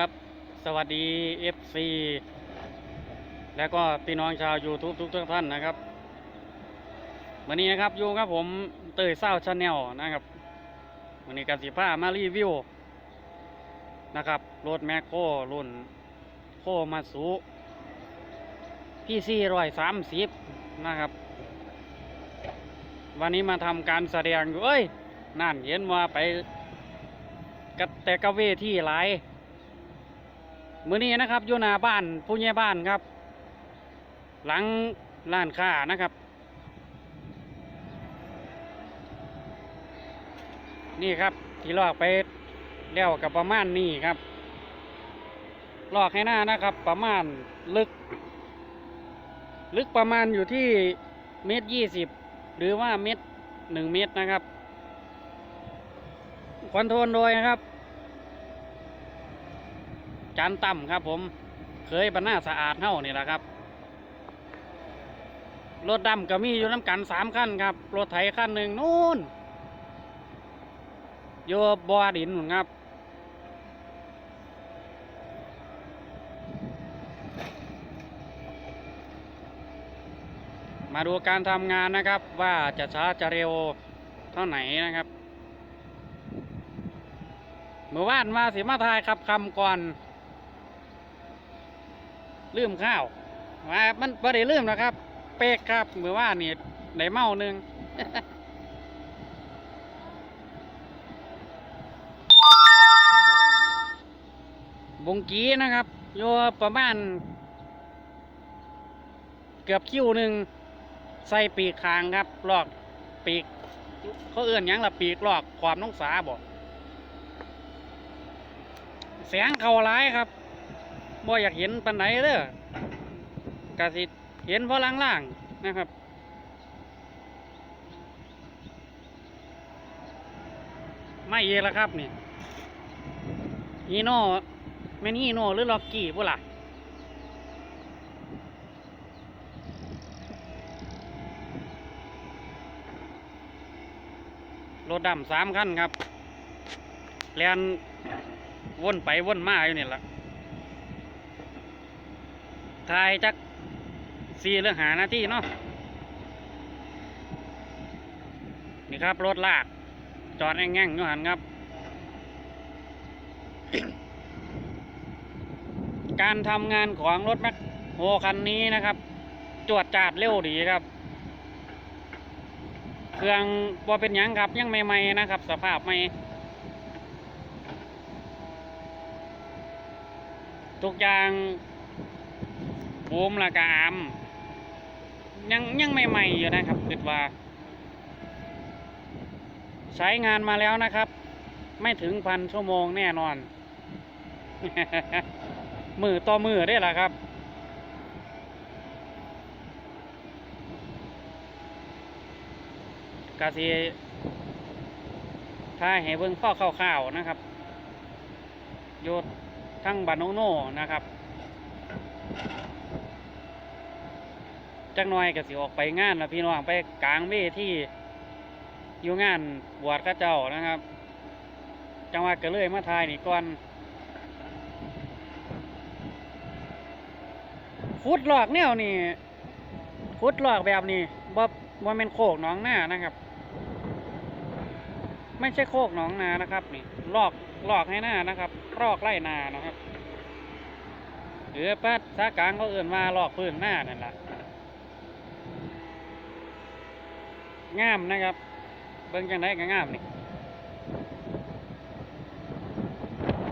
ครับ สวัสดี FC แล้วก็พี่น้องชาว YouTube ทุกท่านนะครับวันนี้นะครับอยู่ครับผมเตยเศร้าชาแนลนะครับวันนี้กันสีผ้ามารีวิวนะครับรถแมคโครรุ่นโคมาสุพี่ซี่ร้อยสามสิบนะครับ วันนี้มาทำการแสดงอยู่เอ้ยนั่นเห็นว่าไปกัแต่กะเวที่หลาย มื้อนี้นะครับอยู่หน้าบ้านผู้ใหญ่บ้านครับ หลังร้านค้านะครับ นี่ครับที่ลอกไปแล้วกับประมาณนี้ครับลอกให้หน้านะครับ ประมาณลึก ลึกประมาณอยู่ที่เมตรยี่สิบหรือว่าเมตรหนึ่งเมตรนะครับคอนโทรลโดยนะครับ จานต่ำครับผม เคยบรรณาสะอาดเท่านี่แหละครับ รถดำก็มีอยู่น้ำกันสามขั้นครับ รถไถขั้นหนึ่งนู่นโยบอดินนู่นครับมาดูการทำงานนะครับว่าจะช้าจะเร็วเท่าไหนนะครับ เมื่อวานมาสิมาทายครับคำก่อน ลืมข้าวว่ามันไ่ได้ลืมนะครับ เป๊กครับเมื่อว่านนี่ได้เมาหนึ่งบงกีนะครับโยประมาณ เกือบคิ้วหนึ่งใส่ปีกคางครับ ลอกปีก เขาเอื้อนยังละปีกลอกความน้องสาบอกแสงเขาร้ายครับ บ่อยากเห็นปันไหนเด้อกะสิเห็นเพราะล่างๆนะครับไม่เยแล้วครับนี่ฮีโน่แม่นฮีโน่หรือล็อกกี้ปุ่ล่ะรถดำสามคันครับแลนวนไปวนมาอยู่นี่แหละ ทายจักสี่หรือหานาที่เนาะนี่ครับ รถลาก จอดแง่งๆอยู่หันครับ การทำงานของรถแมคโฮคันนี้นะครับ จวดจาดเร็วดีครับ เครื่องบ่เป็นยังครับ ยังใหม่ๆนะครับ สภาพใหม่ทุกอย่าง บูมและกอามยังยังใหม่ๆอยู่นะครับคิดว่า ใช้งานมาแล้วนะครับ ไม่ถึงพันชั่วโมงแน่นอน มือต่อมือได้ละครับกาซีถ้าให้เบิ่งข้อข่าวๆนะครับโยดทั้งบานโนโน่นะครับ จักหน่อยก็สิออกไปงานแล้วพี่น้องไปกลางเวทีอยู่งานบวชข้าเจ้านะครับ จังหวัดก็เลยมาทายนี่ก่อนขุดหลอกแนวนี่ขุดหลอกแบบนี้บ่บ่เป็นโคกหนองหน้านะครับ ไม่ใช่โคกหนองนานะครับ นี่หลอกหลอกให้หน้านะครับลอกไล่นานะครับหรือปัดสากลางเขาเอื่นมาหลอกพื้นหน้านั่นแหละ งามนะครับ เบิ่งจังไดก็งามนี่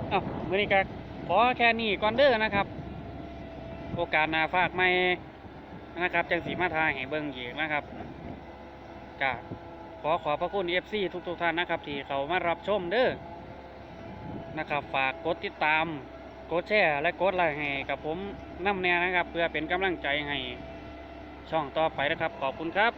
เอามื้อนี้ก็ขอแค่นี้ก่อนเด้อนะครับ โอกาสหน้าฝากใหม่นะครับจังสีมาทายให้เบิ่งอีกนะครับก็ขอขอบพระคุณ FC ทุกๆท่านนะครับ ที่เขามารับชมเด้อนะครับ ฝากกดติดตาม กดแชร์ และกดไลค์ให้กับผมน้ำแน่นะครับ เพื่อเป็นกำลังใจให้ช่องต่อไปนะครับ ขอบคุณครับ